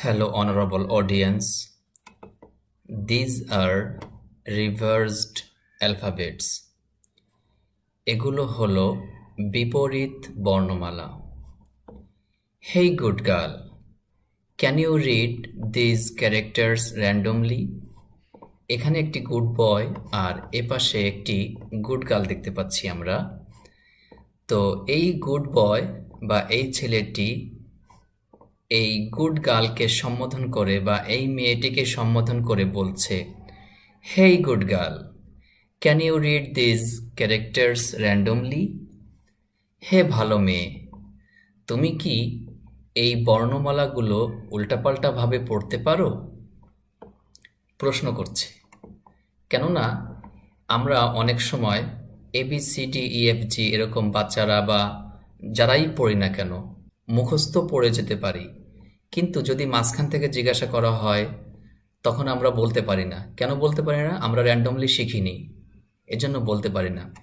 Hello, honorable audience. These are reversed alphabets. এগুলো হলো বিপরীত বর্ণমালা hey good girl can you read these characters randomly এখানে একটি গুড বয় আর এপাশে একটি গুড গার্ল দেখতে পাচ্ছি আমরা তো এই গুড বয় বা এই ছেলেটি এই গুড গার্লকে সম্বোধন করে বা এই মেয়েটিকে সম্বোধন করে বলছে hey good girl can you read these characters randomly হে ভালো মেয়ে, তুমি কি এই বর্ণমালাগুলো উল্টাপাল্টাভাবে পড়তে পারো? প্রশ্ন করছে, কেননা আমরা অনেক সময় A B C ABCD EFG G এরকম বাচ্চারা বা যারাই পড়ি না কেন, মুখস্থ পড়ে যেতে পারি। কিন্তু যদি মাঝখান থেকে জিজ্ঞাসা করা হয়, তখন আমরা বলতে পারি না। কেন বলতে পারি না? আমরা র্যান্ডমলি শিখিনি। এজন্য বলতে পারি না।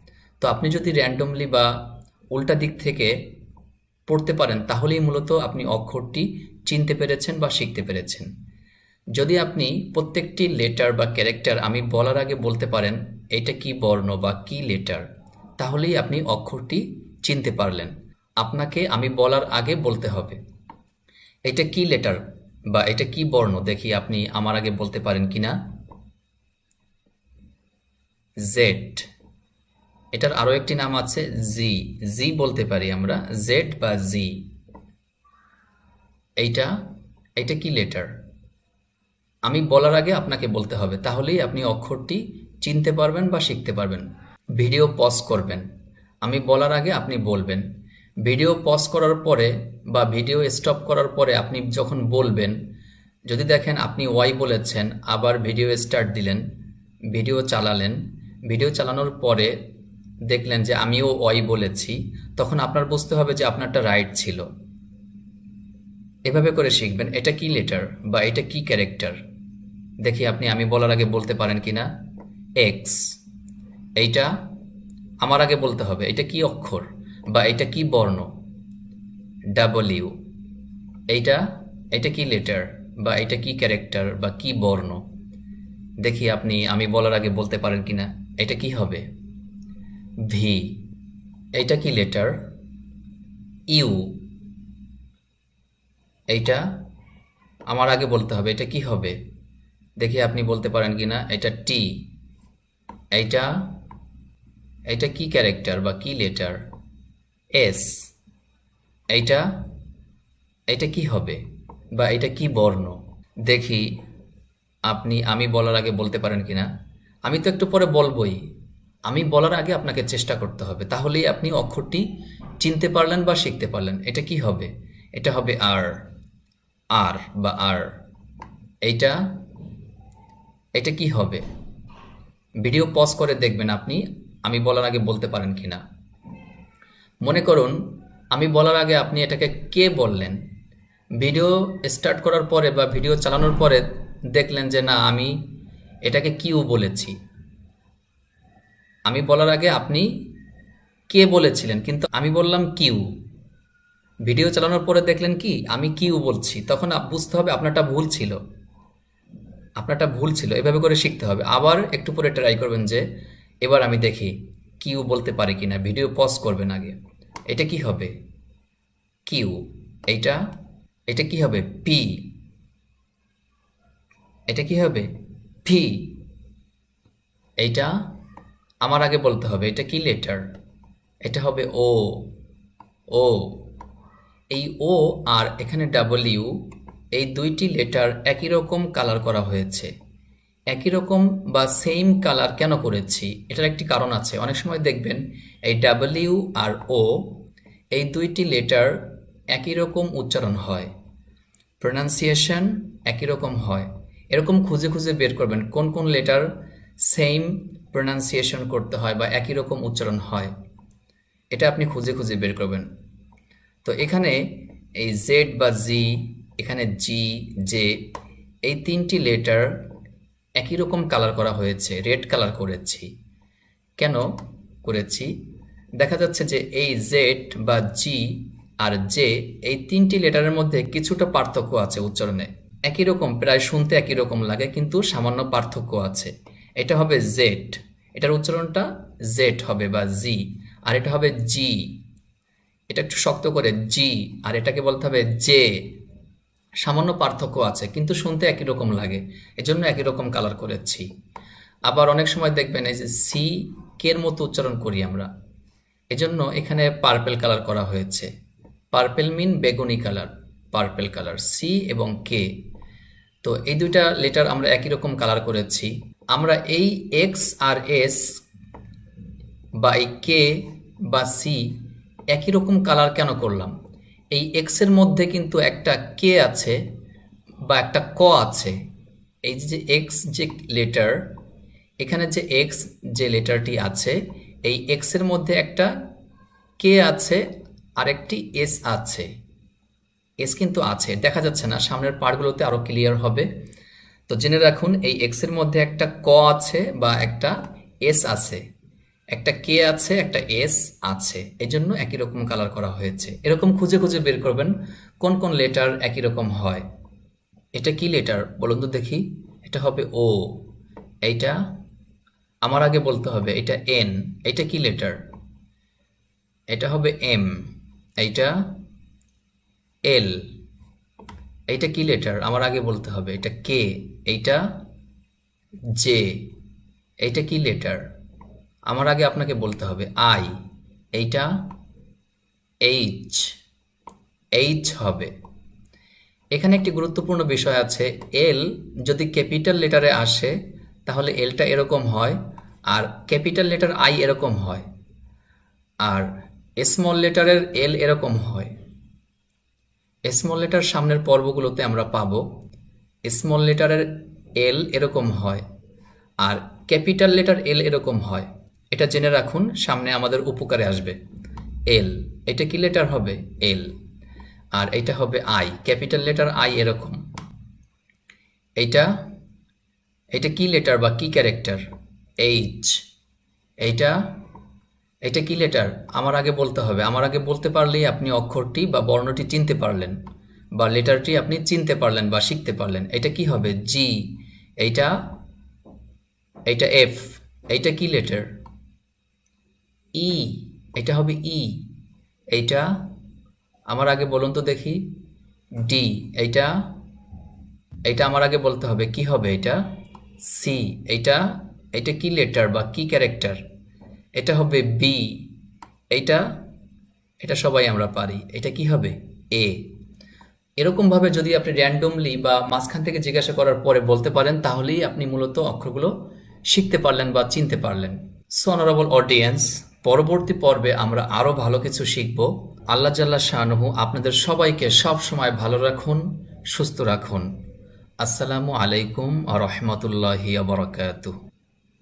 তো আপনি যদি র্যান্ডমলি বা উল্টা দিক থেকে পড়তে পারেন, তাহলেই মূলত আপনি অক্ষরটি চিনতে পেরেছেন বা শিখতে পেরেছেন। যদি আপনি প্রত্যেকটি লেটার বা ক্যারেক্টার আমি বলার আগে বলতে পারেন, এটা কি বর্ণ বা কি লেটার তাহলেই আপনি অক্ষরটি চিনতে পারলেন। আপনাকে আমি বলার আগে বলতে হবে। এটা কি লেটার বা এটা কি বর্ণ? দেখি আপনি আমার আগে বলতে পারেন কি না জেড এটার আরও একটি নাম আছে জি জি বলতে পারি আমরা জেড বা জি এইটা এইটা কি লেটার আমি বলার আগে আপনাকে বলতে হবে, তাহলেই আপনি অক্ষরটি চিনতে পারবেন বা শিখতে পারবেন। ভিডিও পজ করবেন। আমি বলার আগে আপনি বলবেন। ভিডিও পজ করার পরে বা ভিডিও স্টপ করার পরে আপনি যখন বলবেন, যদি দেখেন আপনি ওয়াই বলেছেন, আবার ভিডিও স্টার্ট দিলেন ভিডিও চালালেন ভিডিও চালানোর পরে দেখলেন যে আমিও ওয়াই বলেছি, তখন আপনার বুঝতে হবে যে আপনারটা রাইট ছিল। এভাবে করে শিখবেন, এটা কি লেটার বা এটা কি ক্যারেক্টার দেখি আপনি, আমি বলার আগে বলতে পারেন কি না এক্স এইটা আমার আগে বলতে হবে, এটা কি অক্ষর? বা এটা কি বর্ণ? ডাবল ইউ এইটা, এটা কি লেটার বা এটা কি ক্যারেক্টার বা কি বর্ণ? দেখি আপনি, আমি বলার আগে বলতে পারেন কি না এটা কি হবে? ভি এইটা কি লেটার ইউ এইটা, আমার আগে বলতে হবে, এটা কি হবে? দেখি আপনি বলতে পারেন কি না এটা টি এইটা, এটা কি ক্যারেক্টার বা কি লেটার এস। এইটা এটা কি হবে? বা এটা কি বর্ণ? দেখি, আপনি, আমি বলার আগে বলতে পারেন কি না আমি তো একটু পরে বলবই। আমি বলার আগে আপনাকে চেষ্টা করতে হবে। তাহলেই আপনি অক্ষরটি চিনতে পারলেন বা শিখতে পারলেন। এটা কি হবে? এটা হবে আর। আর বা আর। এইটা এটা কি হবে? ভিডিও পজ করে দেখবেন আপনি। আমি বলার আগে বলতে পারেন কি না মনে করুন, আমি বলার আগে আপনি এটাকে কে বললেন? ভিডিও স্টার্ট করার পরে বা ভিডিও চালানোর পরে দেখলেন যে না, আমি এটাকে কিউ বলেছি। আমি বলার আগে আপনি কে বলেছিলেন, কিন্তু আমি বললাম কিউ। ভিডিও চালানোর পরে দেখলেন কি, আমি কিউ বলছি। তখন বুঝতে হবে আপনারটা ভুল ছিল। আপনারটা ভুল ছিল, এভাবে করে শিখতে হবে। আবার একটু পরে ট্রাই করবেন যে, এবার আমি দেখি। কিউ বলতে পারি কিনা, ভিডিও পজ করবেন আগে। এটা কি হবে? কিউ। এইটা? এটা কি হবে? পি। এটা কি হবে? পি। এইটা? আমার আগে বলতে হবে, এটা কি লেটার এটা হবে ও ও এই ও আর এখানে ডাবলিউ এই দুইটি লেটার একই রকম কালার করা হয়েছে। একই রকম বা সেম কালার কেন করেছি? এটার একটি কারণ আছে। অনেক সময় দেখবেন এই ডাবলিউ আর ও এই দুইটি লেটার একই রকম উচ্চারণ হয়। প্রোনাউন্সিয়েশন একই রকম হয়। এরকম খুঁজে খুঁজে বের করবেন কোন কোন লেটার সেম প্রোনাউন্সিয়েশন করতে হয় বা একই রকম উচ্চারণ হয়। এটা আপনি খুঁজে খুঁজে বের করবেন। তো এখানে এই জেড বা জি এখানে জি জে এই তিনটি লেটার একই রকম কালার করা হয়েছে রেড কালার করেছি। কেন করেছি? দেখা যাচ্ছে যে এই জেড বা জি আর জে এই তিনটি লেটারের মধ্যে কিছুটা পার্থক্য আছে উচ্চারণে। একই রকম, প্রায় শুনতে একই রকম লাগে, কিন্তু সামান্য পার্থক্য আছে। এটা হবে জেড এটার উচ্চারণটা জেড হবে বা জি আর এটা হবে জি এটা একটু শক্ত করে জি আর এটাকে বলতে হবে জে সামান্য পার্থক্য আছে, কিন্তু শুনতে একই রকম লাগে। এজন্য একই রকম কালার করেছি। আবার অনেক সময় দেখবেন এই যে সি কের মতো উচ্চারণ করি আমরা। এজন্য এখানে পার্পেল কালার করা হয়েছে। পার্পেল মিন বেগুনি কালার পার্পেল কালার সি এবং কে তো এই দুইটা লেটার আমরা একই রকম কালার করেছি। আমরা এই এক্স আর এস বা এই কে বা সি একই রকম কালার কেন করলাম? এই এক্সের মধ্যে কিন্তু একটা কে আছে বা একটা ক আছে। এই যে এক্স যে লেটার এখানে যে এক্স যে লেটারটি আছে, এই এক্সের মধ্যে একটা কে আছে আর একটি এস আছে। এস কিন্তু আছে, দেখা যাচ্ছে না, সামনের পার্টগুলোতে আরও ক্লিয়ার হবে। তো জেনে রাখুন, এই এক্সের মধ্যে একটা ক আছে বা একটা এস আছে। একটা কে আছে, একটা এস আছে। এই জন্য একই রকম কালার করা হয়েছে। এরকম খুঁজে খুঁজে বের করবেন কোন কোন লেটার একই রকম হয়। এটা কি লেটার বলুন তো দেখি। এটা হবে ও এইটা আমার আগে বলতে হবে, এটা এন এটা কি লেটার এটা হবে এম এইটা এল এইটা কি লেটার আমার আগে বলতে হবে, এটা কে এইটা জে এইটা কি লেটার আমার আগে আপনাকে বলতে হবে আই এইটা এইচ এইচ হবে। এখানে একটি গুরুত্বপূর্ণ বিষয় আছে এল যদি ক্যাপিটাল লেটারে আসে, তাহলে এলটা এরকম হয় আর ক্যাপিটাল লেটার আই এরকম হয় আর স্মল লেটারের এল এরকম হয়। স্মল লেটার সামনের পর্বগুলোতে আমরা পাবো স্মল লেটারের এল এরকম হয় আর ক্যাপিটাল লেটার এল এরকম হয়। এটা জেনে রাখুন, সামনে আমাদের উপকারে আসবে। এল, এটা কি লেটার হবে? এল। আর এটা হবে আই, ক্যাপিটাল লেটার আই এরকম। এইটা এটা কি লেটার বা কি ক্যারেক্টার এইচ এইটা এটা কি লেটার আমার আগে বলতে হবে। আমার আগে বলতে পারলেই আপনি অক্ষরটি বা বর্ণটি চিনতে পারলেন, বা লেটারটি আপনি চিনতে পারলেন বা শিখতে পারলেন। এটা কি হবে? জি এইটা এইটা এফ এইটা কি লেটার ই এটা হবে ই। এইটা আমার আগে বলুন তো দেখি। ডি এইটা এইটা আমার আগে বলতে হবে। কি হবে এটা? সি এইটা এটা কি লেটার বা কি ক্যারেক্টার এটা হবে বি এইটা এটা সবাই আমরা পারি। এটা কি হবে? এ এরকমভাবে যদি আপনি র্যান্ডমলি বা মাঝখান থেকে জিজ্ঞাসা করার পরে বলতে পারেন তাহলেই আপনি মূলত অক্ষরগুলো শিখতে পারলেন বা চিনতে পারলেন। সো অনারেবল অডিয়েন্স পরবর্তী পর্বে আমরা আরও ভালো কিছু শিখব। আল্লাহ জাল্লা শাহনুহ আপনাদের সবাইকে সব সময় ভালো রাখুন, সুস্থ রাখুন। আসসালামু আলাইকুম আ রহমতুল্লাহি আবরকাতুহ